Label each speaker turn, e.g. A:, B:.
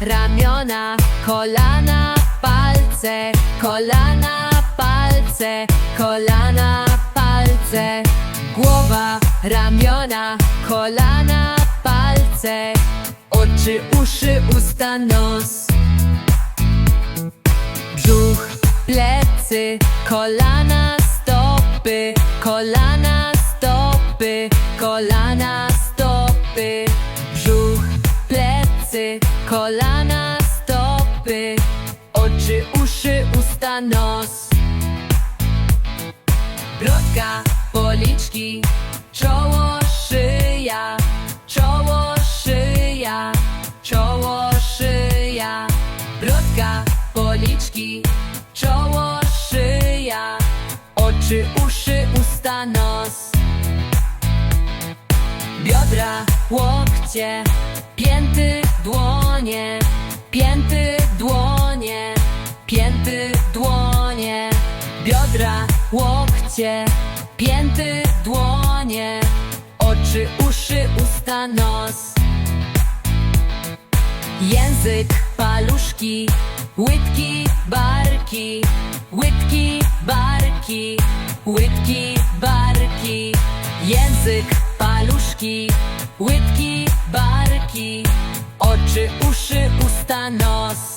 A: ramiona, kolana, palce, kolana, palce, kolana, palce, głowa, ramiona, kolana, palce, oczy, uszy, usta, nos, brzuch, plecy, kolana, stopy, kolana, stopy, kolana, stopy, kolana, stopy, oczy, uszy, usta, nos, brodka, policzki, czoło, szyja, czoło, szyja, czoło, szyja, brodka, policzki, czoło, szyja, oczy, uszy, usta, nos, biodra, łokcie, pięty, pięty, dłonie, pięty, dłonie, biodra, łokcie, pięty, dłonie, oczy, uszy, usta, nos. Język, paluszki, łydki, barki, łydki, barki, łydki, barki. Język, paluszki, łydki, barki, oczy, хрестонос